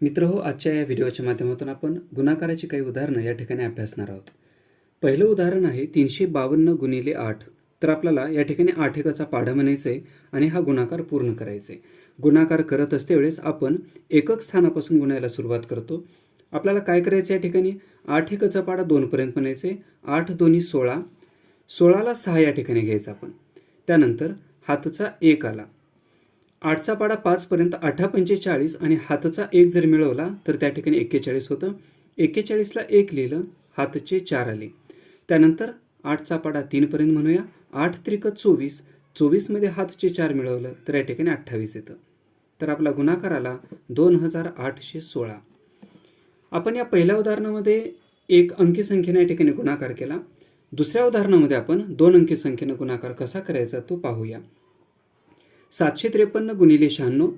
मित्र हो आजच्या या व्हिडिओच्या माध्यमातून आपण गुणाकाराची काही उदाहरणं या ठिकाणी अभ्यासणार आहोत. पहिलं उदाहरण आहे तीनशे बावन्न गुणिले आठ. तर आपल्याला या ठिकाणी आठ एकाचा पाढा म्हणायचं आहे आणि हा गुणाकार पूर्ण करायचा आहे गुणाकार करत असते वेळेस आपण एकक स्थानापासून गुणायला सुरुवात करतो. आपल्याला काय करायचं या ठिकाणी? आठ एकाचा पाढा दोनपर्यंत म्हणायचे आठ दोन्ही सोळा. सोळाला सहा या ठिकाणी घ्यायचा आपण. त्यानंतर हातचा एक आला. आठचा पाडा पाचपर्यंत अठरा पंचेचाळीस आणि हातचा एक जर मिळवला तर त्या ठिकाणी एक्केचाळीस होतं. एक्केचाळीसला एक लिहिलं हातचे चार आले. त्यानंतर आठचा पाडा तीनपर्यंत म्हणूया. आठ त्रिक चोवीस चोवीसमध्ये हातचे चार मिळवलं तर या ठिकाणी अठ्ठावीस येतं. तर आपला गुणाकार आला दोन हजार आठशे सोळा. आपण या पहिल्या उदाहरणामध्ये एक अंकी संख्येने या ठिकाणी गुणाकार केला. दुसऱ्या उदाहरणामध्ये आपण दोन अंकी संख्येनं गुणाकार कसा करायचा तो पाहूया. सातशे त्रेपन्न गुणिले शहाण्णव.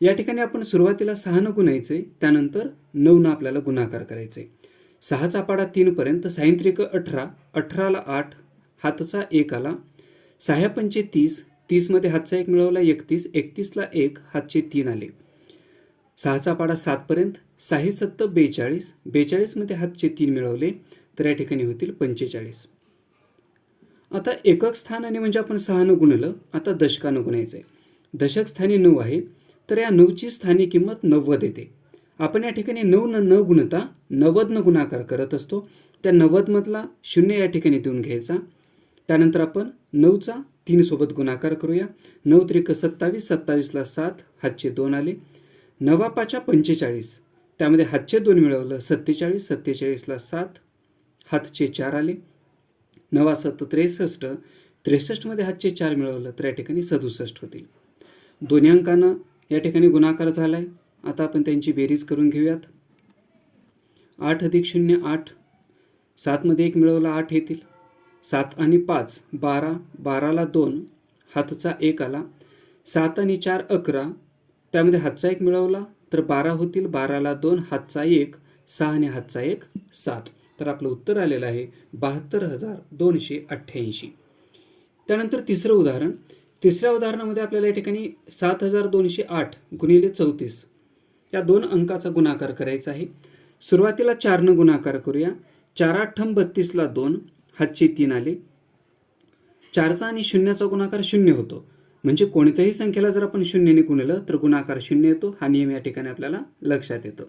या ठिकाणी आपण सुरुवातीला सहानं गुणायचं आहे त्यानंतर नऊनं आपल्याला गुणाकार करायचं. आहे सहाचा पाडा तीनपर्यंत सायंत्रिक अठरा अठराला आठ हातचा एक आला. सहा पंचे तीस तीसमध्ये हातचा एक मिळवला एकतीस एकतीसला एक हातचे तीन आले. सहाचा पाडा सातपर्यंत साही सत्त बेचाळीस बेचाळीसमध्ये हातचे तीन मिळवले तर या ठिकाणी होतील पंचेचाळीस. आता एकक स्थानाने म्हणजे आपण सहानं गुणलं आता दशकानं गुणायचं आहे दशकस्थानी नऊ आहे तर या नऊची स्थानी किंमत नव्वद येते. आपण या ठिकाणी नऊ न न गुणता नव्वदनं गुणाकार करत असतो. त्या नव्वदमधला शून्य या ठिकाणी देऊन घ्यायचा. त्यानंतर आपण नऊचा तीनसोबत गुणाकार करूया. नऊ त्रिक सत्तावीस सत्तावीसला सात हातचे दोन आले. नवा पंचेचाळीस. त्यामध्ये हातचे दोन मिळवलं सत्तेचाळीस सत्तेचाळीसला सात हातचे चार आले. नवा सत्त त्रेसष्ट त्रेसष्टमध्ये हातचे चार मिळवलं तर या ठिकाणी सदुसष्ट होतील. दोन्ही अंकानं या ठिकाणी गुणाकार झाला आहे आता आपण त्यांची बेरीज करून घेऊयात. आठ अधिक शून्य आठ. सातमध्ये एक मिळवला आठ येतील. सात आणि पाच बारा. बाराला दोन. हातचा एक आला. सात आणि चार अकरा. त्यामध्ये हातचा एक मिळवला तर बारा होतील. बाराला दोन हातचा एक. सहा आणि हातचा एक सात. तर आपलं उत्तर आलेलं आहे बहात्तर हजार दोनशे अठ्ठ्याऐंशी. त्यानंतर तिसरं उदाहरण. तिसऱ्या उदाहरणामध्ये आपल्याला या ठिकाणी सात हजार दोनशे आठ गुणिले चौतीस. या दोन अंकाचा गुणाकार करायचा आहे. सुरुवातीला चारनं गुणाकार करूया. चार आठम बत्तीसला दोन हातचे तीन आले. चारचा आणि शून्याचा गुणाकार शून्य होतो. म्हणजे कोणत्याही संख्येला जर आपण शून्यने गुणलं तर गुणाकार शून्य येतो. हा नियम या ठिकाणी आपल्याला लक्षात येतो.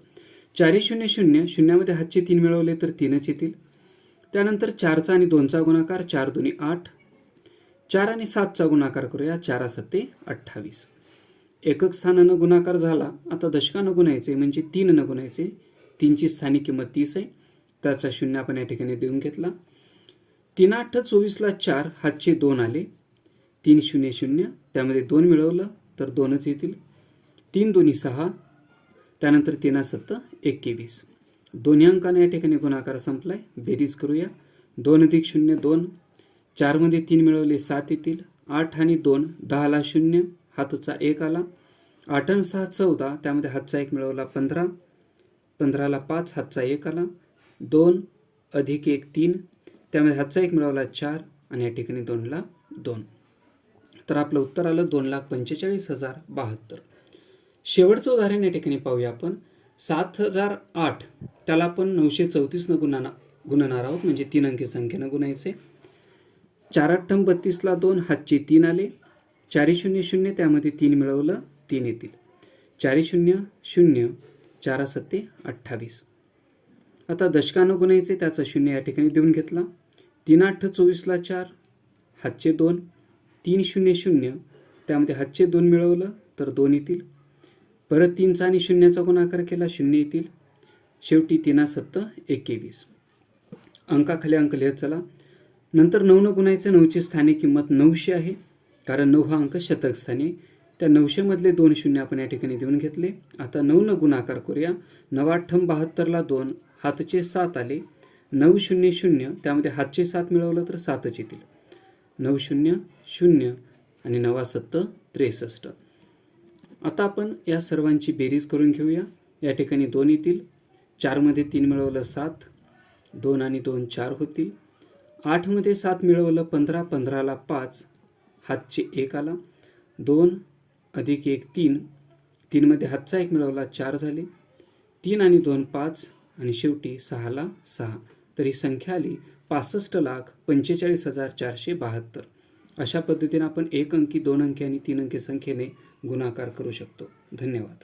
चारही शून्य शून्य शून्यामध्ये हातचे तीन मिळवले तर तीनच येतील. त्यानंतर चारचा आणि दोनचा गुणाकार चार दोन्ही आठ चार आणि सातचा गुणाकार करूया. चारा सत्ते अठ्ठावीस. एकक स्थानानं गुणाकार झाला. आता दशकानं गुणायचे म्हणजे तीन न गुणायचे तीनची स्थानिक किंमत तीस आहे. त्याचा शून्य आपण या ठिकाणी देऊन घेतला. तीन आठ चोवीसला चार हातचे दोन आले. तीन शून्य शून्य. त्यामध्ये दोन मिळवलं तर दोनच येतील. तीन दोन्ही सहा. त्यानंतर तीना सत्त एक्केवीस दोन्ही अंकाने या ठिकाणी गुणाकार संपलाय. बेरीज करूया. दोन अधिक शून्य दोन. चारमध्ये तीन मिळवले सात येतील. आठ आणि दोन दहाला शून्य हातचा एक आला. आठ आणि सहा चौदा त्यामध्ये हातचा एक मिळवला पंधरा. पंधराला पाच हातचा एक आला. दोन अधिक एक तीन त्यामध्ये हातचा एक मिळवला चार आणि या ठिकाणी दोनला दोन. तर आपलं उत्तर आलं दोन लाख पंचेचाळीस हजार बहात्तर. शेवटचं उदाहरण या ठिकाणी पाहूया आपण. सात हजार आठ त्याला आपण नऊशे चौतीसनं गुणना गुणणार आहोत. म्हणजे तीन अंकी संख्येनं गुणायचे. चार अठ्ठम बत्तीसला दोन हातचे तीन आले. चारी शून्य शून्य त्यामध्ये तीन मिळवलं तीन येतील. चारी शून्य शून्य चारा सत्ते अठ्ठावीस. आता दशकानं गुणायचे त्याचा शून्य या ठिकाणी देऊन घेतला. तीन आठ चोवीसला चार हातचे दोन. तीन शून्य शून्य त्यामध्ये हातचे दोन मिळवलं तर दोन येतील. परत तीनचा आणि शून्याचा गुणाकार केला शून्य येतील. शेवटी तीना सत्त एक्केवीस अंकाखाली अंक लिहत चला. नंतर नऊनं गुणायचं नऊची स्थानी किंमत नऊशे आहे. कारण नऊ हा अंक शतक स्थानी त्या नऊशेमधले दोन शून्य आपण या ठिकाणी देऊन घेतले. आता नऊनं गुणाकार करूया. नवाठ्ठम बहात्तरला दोन हातचे सात आले. नऊ शून्य शून्य त्यामध्ये हातचे सात मिळवलं तर सातच येतील. नऊ शून्य शून्य आणि नवा सत्त त्रेसष्ट. आता आपण या सर्वांची बेरीज करून घेऊया. या ठिकाणी दोन येतील. चारमध्ये तीन मिळवलं सात. दोन आणि दोन चार होतील. आठमध्ये सात मिळवलं पंधरा पंधराला पाच. हातचे एक आला. दोन अधिक एक तीन. तीनमध्ये हातचा एक मिळवला चार झाले. तीन आणि दोन पाच. आणि शेवटी सहाला सहा. तर ही संख्या आली पासष्ट लाख पंचेचाळीस हजार चारशे बहात्तर. अशा पद्धतीने आपण एक अंकी दोन अंकी आणि तीन अंकी संख्येने गुणाकार करू शकतो. धन्यवाद.